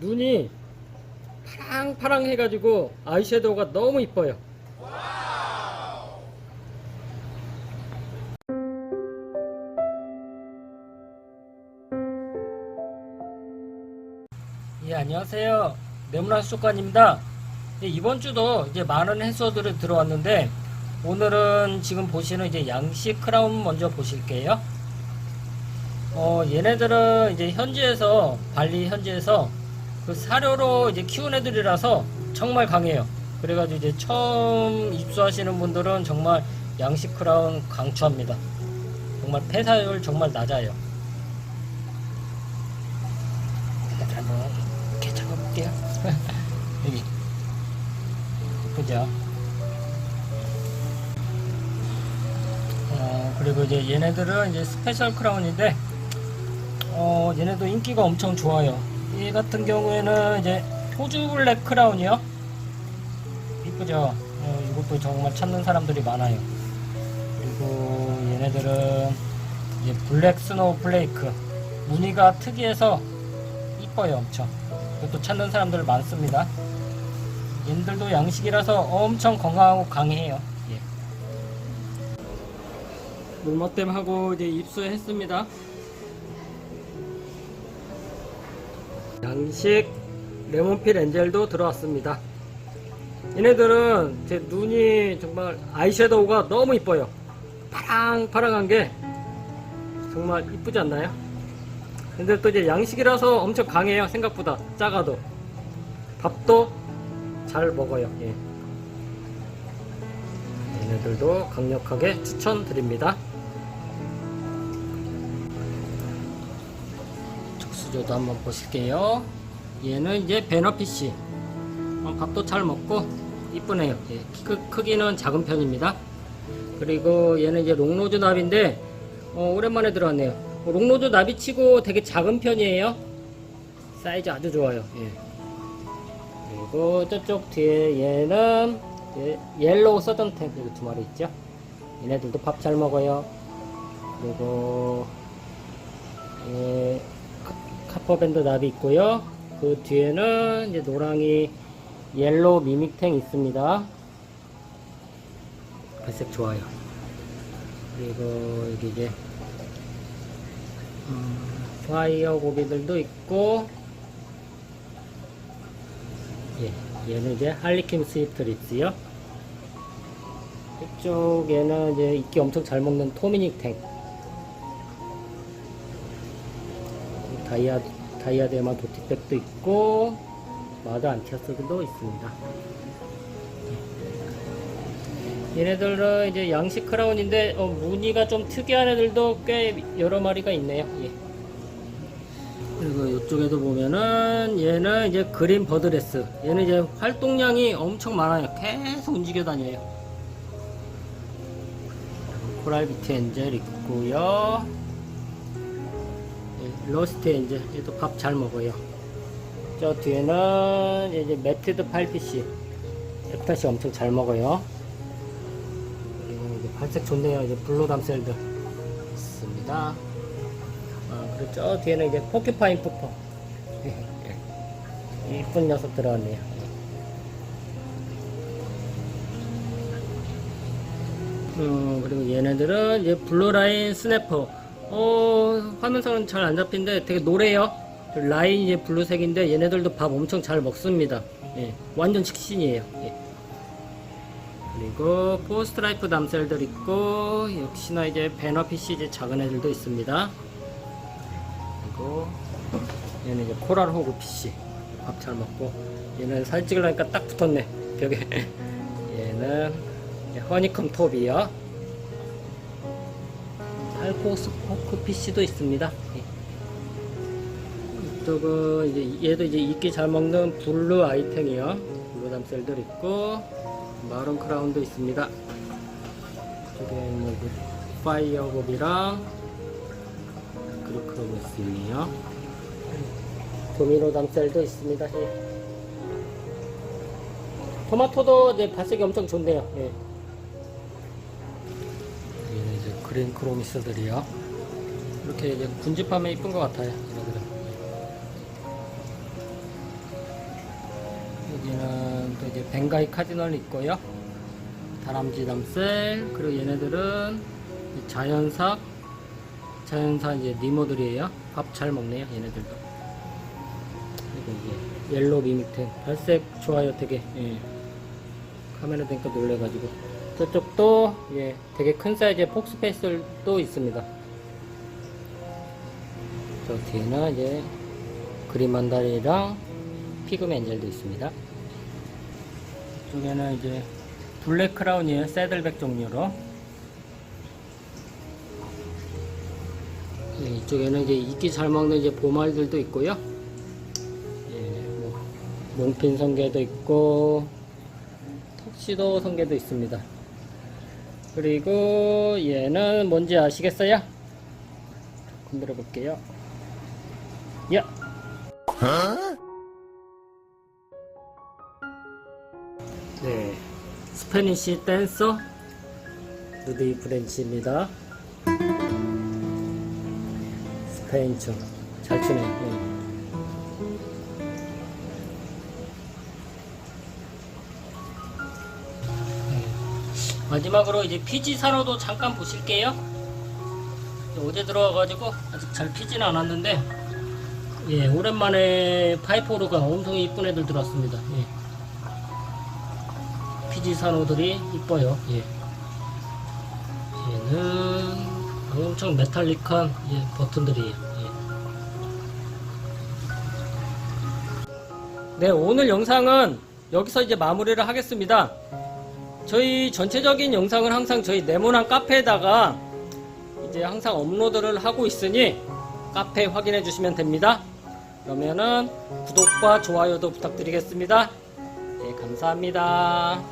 눈이 파랑파랑 해가지고 아이섀도우가 너무 이뻐요. 예, 안녕하세요. 네모난 수족관입니다. 예, 이번 주도 이제 많은 해소들이 들어왔는데, 오늘은 지금 보시는 이제 양식 크라운 먼저 보실게요. 어, 얘네들은 이제 현지에서, 발리 현지에서 그 사료로 이제 키운 애들이라서 정말 강해요. 그래가지고 이제 처음 입수하시는 분들은 정말 양식 크라운 강추합니다. 정말 폐사율 정말 낮아요. 한번 이렇게 잡아볼게요. 여기. 예쁘죠? 어, 그리고 이제 얘네들은 이제 스페셜 크라운인데, 어, 얘네도 인기가 엄청 좋아요. 얘 같은 경우에는 이제 호주 블랙 크라운이요. 이쁘죠? 어, 이것도 정말 찾는 사람들이 많아요. 그리고 얘네들은 이제 블랙 스노우 플레이크. 무늬가 특이해서 이뻐요, 엄청. 이것도 찾는 사람들 많습니다. 얘들도 양식이라서 엄청 건강하고 강해요. 예. 물맛댐 하고 이제 입수했습니다. 양식 레몬필 엔젤도 들어왔습니다. 얘네들은 제 눈이 정말 아이섀도우가 너무 이뻐요. 파랑파랑한 게 정말 이쁘지 않나요? 근데 또 이제 양식이라서 엄청 강해요. 생각보다 작아도 밥도 잘 먹어요. 예. 얘네들도 강력하게 추천드립니다. 수조도 한번 보실게요. 얘는 이제 베너피쉬. 어, 밥도 잘 먹고 이쁘네요. 예, 키 크- 크기는 작은 편입니다. 그리고 얘는 이제 롱로즈 나비인데 어, 오랜만에 들어왔네요. 어, 롱로즈 나비치고 되게 작은 편이에요. 사이즈 아주 좋아요. 예. 그리고 저쪽 뒤에 얘는 예, 옐로우 서던템 여기 두 마리 있죠. 얘네들도 밥 잘 먹어요. 그리고 예, 카- 카퍼밴드 나비 있고요. 그 뒤에는 이제 노랑이 옐로우 미믹탱 있습니다. 발색 좋아요. 그리고 여기 이제 음, 파이어 고기들도 있고 예, 얘는 이제 할리킴 스위트리스요. 이쪽에는 이제 이끼 엄청 잘 먹는 토미닉 탱. 다이아 다이아데마 도티백도 있고 마드 안티아스도 있습니다. 얘네들은 이제 양식 크라운인데 어, 무늬가 좀 특이한 애들도 꽤 여러 마리가 있네요. 예. 그리고 이쪽에도 보면은 얘는 이제 그린 버드레스. 얘는 이제 활동량이 엄청 많아요. 계속 움직여 다녀요. 코랄 비트 엔젤 있고요. 예, 러스트 엔젤 얘도 밥 잘 먹어요. 저 뒤에는 이제 매트드 팔피시. 에프타시 엄청 잘 먹어요. 그리고 이제 발색 좋네요. 이제 블루 담셀들 있습니다. 아, 그리고 저 뒤에는 이제 포큐파인 푸퍼. 이쁜 녀석 들어왔네요. 음, 그리고 얘네들은 이제 블루라인 스냅퍼. 어, 화면상은 잘 안 잡히는데 되게 노래요. 라인 이제 블루색인데 얘네들도 밥 엄청 잘 먹습니다. 예, 완전 식신이에요. 예. 그리고 포스트라이프 담셀들 있고 역시나 이제 배너피시 이제 작은 애들도 있습니다. 그리고 얘는 이제 코랄 호구 피시 밥 잘 먹고 얘는 찍으려니까 딱 붙었네 벽에 얘는 허니컴 톱이요. 알코스 포크 피시도 있습니다. 예. 이쪽은 이제 얘도 이제 이끼 잘 먹는 블루 아이템이요. 블루 담셀들 있고 마론 크라운도 있습니다. 이쪽에 뭐 파이어곱이랑 그리크로모스이요. 도미노 담셀도 있습니다. 예. 토마토도 이제 발색이 엄청 좋네요. 예. 그린 크로미스들이요. 이렇게 군집하면 이쁜 것 같아요. 얘네들은. 여기는 또 이제 벵가이 카디널 있고요. 다람쥐 담셀 그리고 얘네들은 이 자연삭 자연사 이제 니모들이에요. 밥 잘 먹네요. 얘네들도. 그리고 이게 옐로우 미미트 발색 좋아요. 되게 예. 카메라 되니까 놀래가지고 저쪽도 예 되게 큰 사이즈의 폭스페이스도 있습니다. 저 뒤에는 이제 그린 만다리랑 피그맨 엔젤도 있습니다. 이쪽에는 이제 블랙 크라운이에요. 새들백 종류로. 네, 이쪽에는 이제 이끼 잘 먹는 이제 보말들도 있고요. 예, 뭐, 몽핀 성게도 있고, 턱시도 성게도 있습니다. 그리고 얘는 뭔지 아시겠어요? 건드려 볼게요. 야! 네, 스페니시 댄서 루디 프렌치입니다. 스페인 춤 잘 추네. 네. 네. 마지막으로 이제 피지 산호도 잠깐 보실게요. 어제 들어와가지고 아직 잘 피지는 않았는데, 예, 오랜만에 파이포르가 엄청 이쁜 애들 들어왔습니다. 예. 피지 산호들이 이뻐요. 예. 얘는 엄청 메탈릭한 예, 버튼들이에요. 예. 네, 오늘 영상은 여기서 이제 마무리를 하겠습니다. 저희 전체적인 영상은 항상 저희 네모난 카페에다가 이제 항상 업로드를 하고 있으니 카페 확인해 주시면 됩니다. 그러면은 구독과 좋아요도 부탁드리겠습니다. 네, 감사합니다.